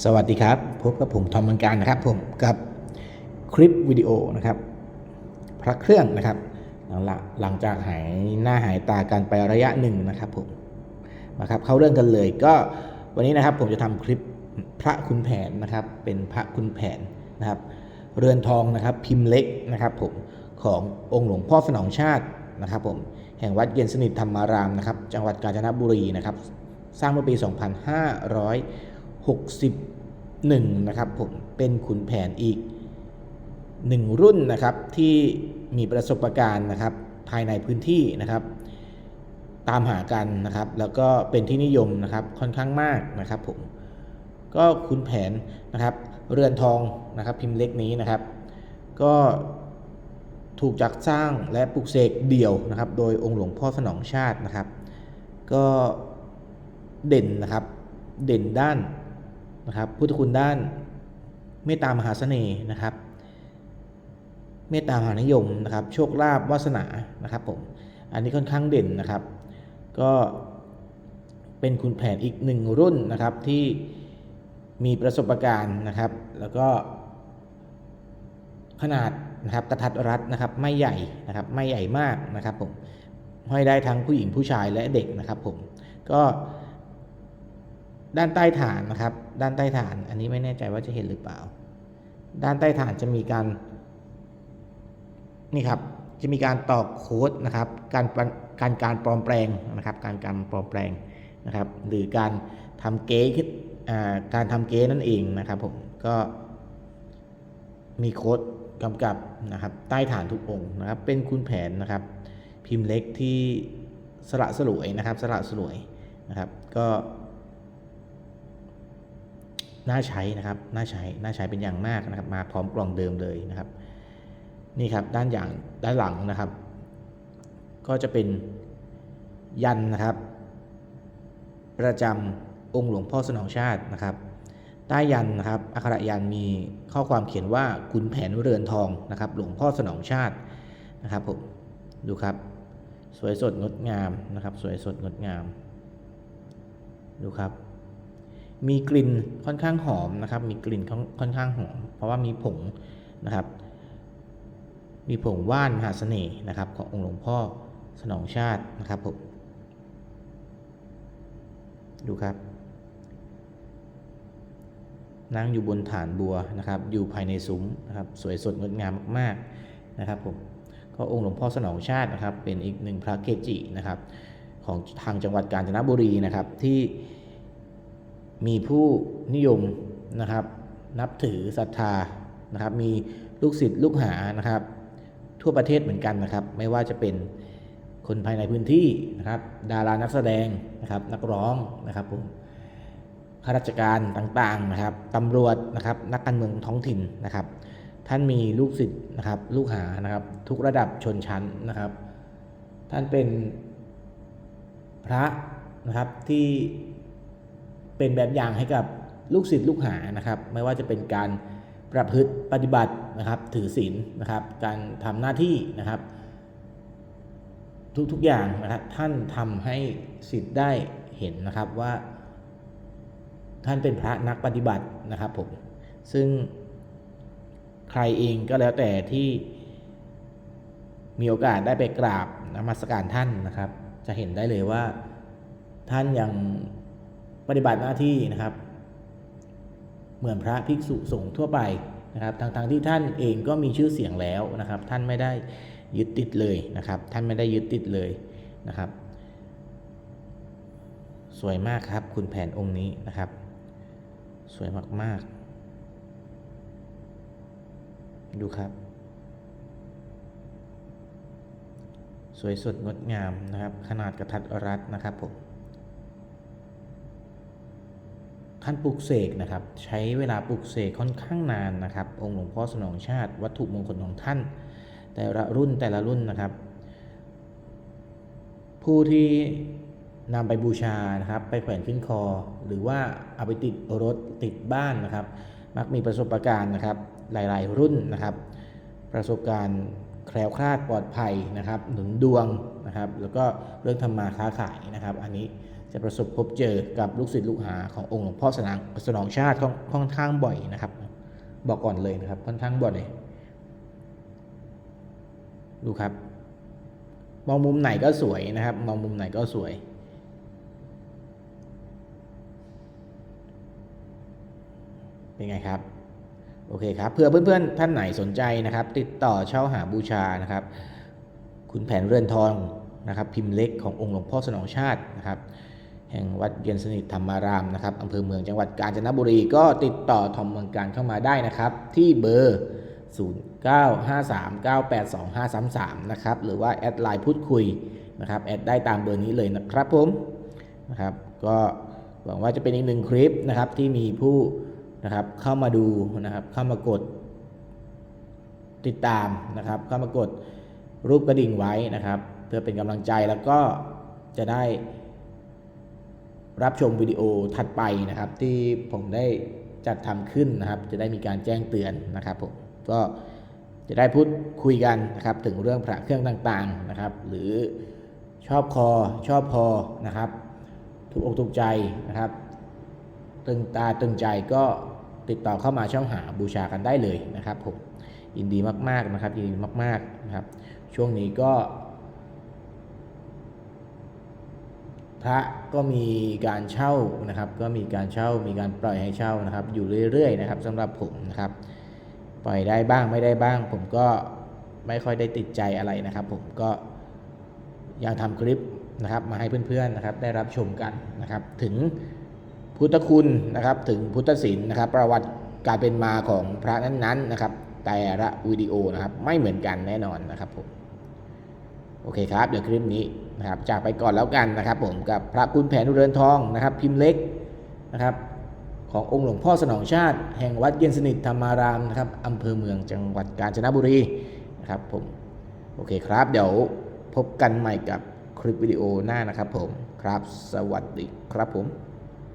สวัสดีครับ พบกับผมทอมมังการนะครับผมกับคลิปวิดีโอนะครับ พระเครื่องนะครับหลังหลังจากหายหน้าหายตากันไประยะหนึ่งนะครับผมมาครับเข้าเรื่องกันเลยก็วันนี้นะครับผมจะทำคลิปพระคุณแผนนะครับ เป็นพระคุณแผนนะครับ เรือนทองนะครับพิมพ์เล็กนะครับผมขององค์หลวงพ่อสนองชาตินะครับผมแห่งวัดเย็นสนิทธรรมารามนะครับ จังหวัดกาญจนบุรีนะครับ สร้างเมื่อปี 61นะครับผมเป็นขุนแผนอีกหนึ่งรุ่นนะครับที่มีประสบการณ์นะครับภายในพื้นที่นะครับ ตามหากันนะครับ แล้วก็เป็นที่นิยมนะครับค่อนข้างมากนะครับผมก็ขุนแผนนะครับเรือนทองนะครับพิมพ์เล็กนี้นะครับ ก็ถูกจัดสร้างและปลูกเสกเดี่ยวนะครับ โดยองค์หลวงพ่อสนองชาตินะครับ ก็เด่นนะครับ เด่นด้าน นะครับพุทธคุณด้านเมตตามหาเสน่ห์นะครับ เมตตามหานิยมนะครับ โชคลาภวาสนานะครับผมอันนี้ค่อนข้างเด่นนะครับ ก็เป็นคุณแผนอีกหนึ่งรุ่นนะครับที่มีประสบการณ์นะครับ แล้วก็ขนาดนะครับกระทัดรัดนะครับ ไม่ใหญ่นะครับ ไม่ใหญ่มากนะครับผมห้อยได้ทั้งผู้หญิงผู้ชายและเด็กนะครับผมก็ ด้านใต้ฐานนะครับ ด้านใต้ฐาน อันนี้ไม่แน่ใจว่าจะเห็นหรือเปล่า ด้านใต้ฐานจะมีการ นี่ครับ จะมีการตอกโค้ดนะครับ การการการปลอมแปลงนะครับ การการปลอมแปลงนะครับ หรือการทำเก๊ขึ้นการทำเก๊นั่นเองนะครับผม ก็มีโค้ดกำกับนะครับใต้ฐานทุกองค์นะครับ เป็นคุณแผนนะครับ พิมพ์เล็กที่สละสลวยนะครับ สละสลวยนะครับ ก็ น่าใช้นะครับ น่าใช้ น่าใช้เป็นอย่างมากนะครับ มาพร้อมกล่องเดิมเลยนะครับ นี่ครับ ด้านอย่าง ด้านหลังนะครับ ก็จะเป็นยันนะครับ ประจำองค์หลวงพ่อสนองชาตินะครับ ใต้ยันนะครับ อักขระยันมีข้อความเขียนว่าขุนแผนเรือนทองนะครับ หลวงพ่อสนองชาตินะครับผม ดูครับ สวยสดงดงามนะครับ สวยสดงดงาม ดูครับ มีกลิ่นค่อนข้างหอมนะครับ มีกลิ่นค่อนข้างหอม เพราะว่ามีผงนะครับ มีผงว่านมหาเสน่ห์นะครับ ขององค์หลวงพ่อสนองชาตินะครับผมดูครับ นั่งอยู่บนฐานบัวนะครับ อยู่ภายในซุ้มนะครับ สวยสดงดงามมากๆนะครับผมก็องค์หลวงพ่อสนองชาตินะครับ เป็นอีกหนึ่งพระเกจินะครับ ของทางจังหวัดกาญจนบุรีนะครับที่ มีผู้นิยมนะครับ นับถือศรัทธานะครับ มีลูกศิษย์ลูกหานะครับ ทั่วประเทศเหมือนกันนะครับ ไม่ว่าจะเป็นคนภายในพื้นที่นะครับ ดารานักแสดงนะครับ นักร้องนะครับผมข้าราชการต่างๆนะครับตำรวจนะครับ นักการเมืองท้องถิ่นนะครับ ท่านมีลูกศิษย์นะครับ ลูกหานะครับ ทุกระดับชนชั้นนะครับ ท่านเป็นพระนะครับที่ เป็นแบบอย่างให้กับลูกศิษย์ลูกหานะครับ ไม่ว่าจะเป็นการประพฤติปฏิบัตินะครับ ถือศีลนะครับ การทำหน้าที่นะครับ ทุกๆอย่างนะครับท่านทำให้ศิษย์ได้เห็นนะครับว่า ท่านเป็นพระนักปฏิบัตินะครับผมซึ่งใครเองก็แล้วแต่ที่มีโอกาสได้ไปกราบนมัสการท่านนะครับ จะเห็นได้เลยว่าท่านยัง ปฏิบัติหน้าที่นะครับ เหมือนพระภิกษุสงฆ์ทั่วไปนะครับทางทางที่ท่านเองก็มีชื่อเสียงแล้วนะครับ ท่านไม่ได้ยึดติดเลยนะครับ ท่านไม่ได้ยึดติดเลยนะครับ สวยมากครับ คุณแผนองค์นี้นะครับ สวยมากๆ ดูครับ สวยสดงดงามนะครับ ขนาดกระทัดรัดนะครับผม ท่านปลุกเสกนะครับ ใช้เวลาปลุกเสกค่อนข้างนานนะครับ องค์หลวงพ่อสนองชาติ วัตถุมงคลของท่าน แต่ละรุ่นแต่ละรุ่นนะครับ ผู้ที่นำไปบูชานะครับไปแขวนขึ้นคอ หรือว่าเอาไปติดรถติดบ้านนะครับ มักมีประสบการณ์นะครับ หลายๆ รุ่นนะครับ ประสบการณ์แคล้วคลาดปลอดภัยนะครับ หนุนดวงนะครับ แล้วก็เรื่องทำมาค้าขายนะครับ อันนี้ จะประสบพบเจอกับลูกศิษย์ลูกหาขององค์หลวงพ่อสนองสนองชาติค่อนค่อนข้างบ่อยนะครับ บอกก่อนเลยนะครับค่อนข้างบ่อยเลยดูครับ มองมุมไหนก็สวยนะครับ มองมุมไหนก็สวย เป็นไงครับโอเคครับเพื่อเพื่อนๆท่านไหนสนใจนะครับ ติดต่อเช่าหาบูชานะครับ คุณแผนเรือนทองนะครับ พิมพ์เล็กขององค์หลวงพ่อสนองชาตินะครับ แห่งวัดเย็นสนิทธรรมารามนะครับอำเภอเมืองจังหวัดกาญจนบุรีก็ติดต่อทอมเมืองการเข้ามาได้นะครับ ที่เบอร์ 0953982533 นะครับ หรือว่าแอดไลน์พูดคุยนะครับแอดได้ตามเบอร์นี้เลยนะครับผมนะครับก็หวังว่าจะเป็นอีกหนึ่งคลิปนะครับที่มีผู้นะครับเข้ามาดูนะครับเข้ามากดติดตามนะครับ เข้ามากดรูปกระดิ่งไว้นะครับ เพื่อเป็นกำลังใจแล้วก็จะได้ รับชมวิดีโอถัดไปนะครับ ที่ผมได้จัดทำขึ้นนะครับ จะได้มีการแจ้งเตือนนะครับผมก็จะได้พูดคุยกันนะครับ ถึงเรื่องพระเครื่องต่างๆนะครับ หรือชอบคอชอบพอนะครับถูกอกถูกใจนะครับ ตึงตาตึงใจก็ติดต่อเข้ามาช่องหาบูชากันได้เลยนะครับผมยินดีมากๆนะครับยินดีมากๆนะครับ ช่วงนี้ก็ พระก็มีการเช่านะครับ ก็มีการเช่ามีการปล่อยให้เช่านะครับ อยู่เรื่อยๆนะครับสำหรับผมนะครับ ปล่อยได้บ้างไม่ได้บ้าง ผมก็ไม่ค่อยได้ติดใจอะไรนะครับ ผมก็ยังทำคลิปนะครับมาให้เพื่อนๆนะครับ ได้รับชมกันนะครับ ถึงพุทธคุณนะครับ ถึงพุทธศิลป์นะครับ ประวัติการเป็นมาของพระนั้นๆนะครับ แต่ละวิดีโอนะครับ ไม่เหมือนกันแน่นอนนะครับผม โอเคครับเดี๋ยวคลิปนี้นะครับจากไปก่อนแล้วกันนะครับ ผมกับพระคุณแผนเรือนทองนะครับ พิมพ์เล็กนะครับ ขององค์หลวงพ่อสนองชาติ แห่งวัดเย็นสนิทธรรมารามนะครับอำเภอเมืองจังหวัดกาญจนบุรีนะครับผมโอเคครับ เดี๋ยวพบกันใหม่กับคลิปวิดีโอหน้านะครับผมครับ สวัสดีครับผม